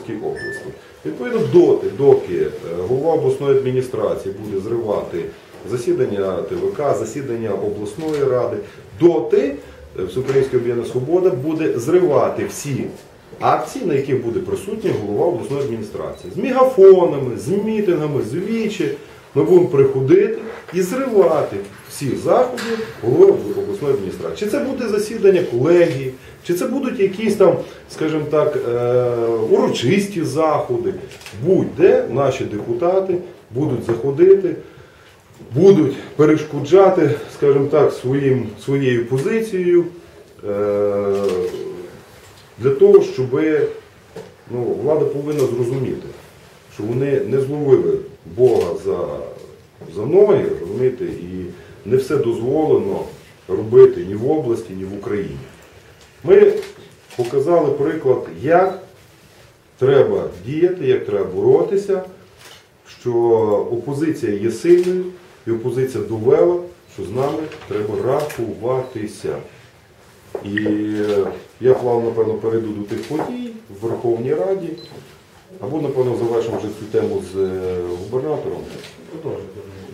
Області. Відповідно, доти, доки е, голова обласної адміністрації буде зривати засідання ТВК, засідання обласної ради, доти Всеукраїнська Всеукраїнське об'єднання Свобода буде зривати всі акції, на яких буде присутній голова обласної адміністрації. З мегафонами, з мітингами, з вічі. Ми будемо приходити і зривати всі заходи голови обласної адміністрації. Чи це буде засідання колегії, чи це будуть якісь там, скажімо так, е, урочисті заходи. Будь-де наші депутати будуть заходити, будуть перешкоджати, скажімо так, своїм, своєю позицією е, для того, щоб ну, влада повинна зрозуміти, що вони не зловили Бога за, за ноги, розумієте, і не все дозволено робити ні в області, ні в Україні. Ми показали приклад, як треба діяти, як треба боротися, що опозиція є сильною, і опозиція довела, що з нами треба рахуватися. І я плавно, напевно, перейду до тих подій в Верховній Раді, або, напевно, завершимо вже цю тему з е, губернатором. Продовжуйте.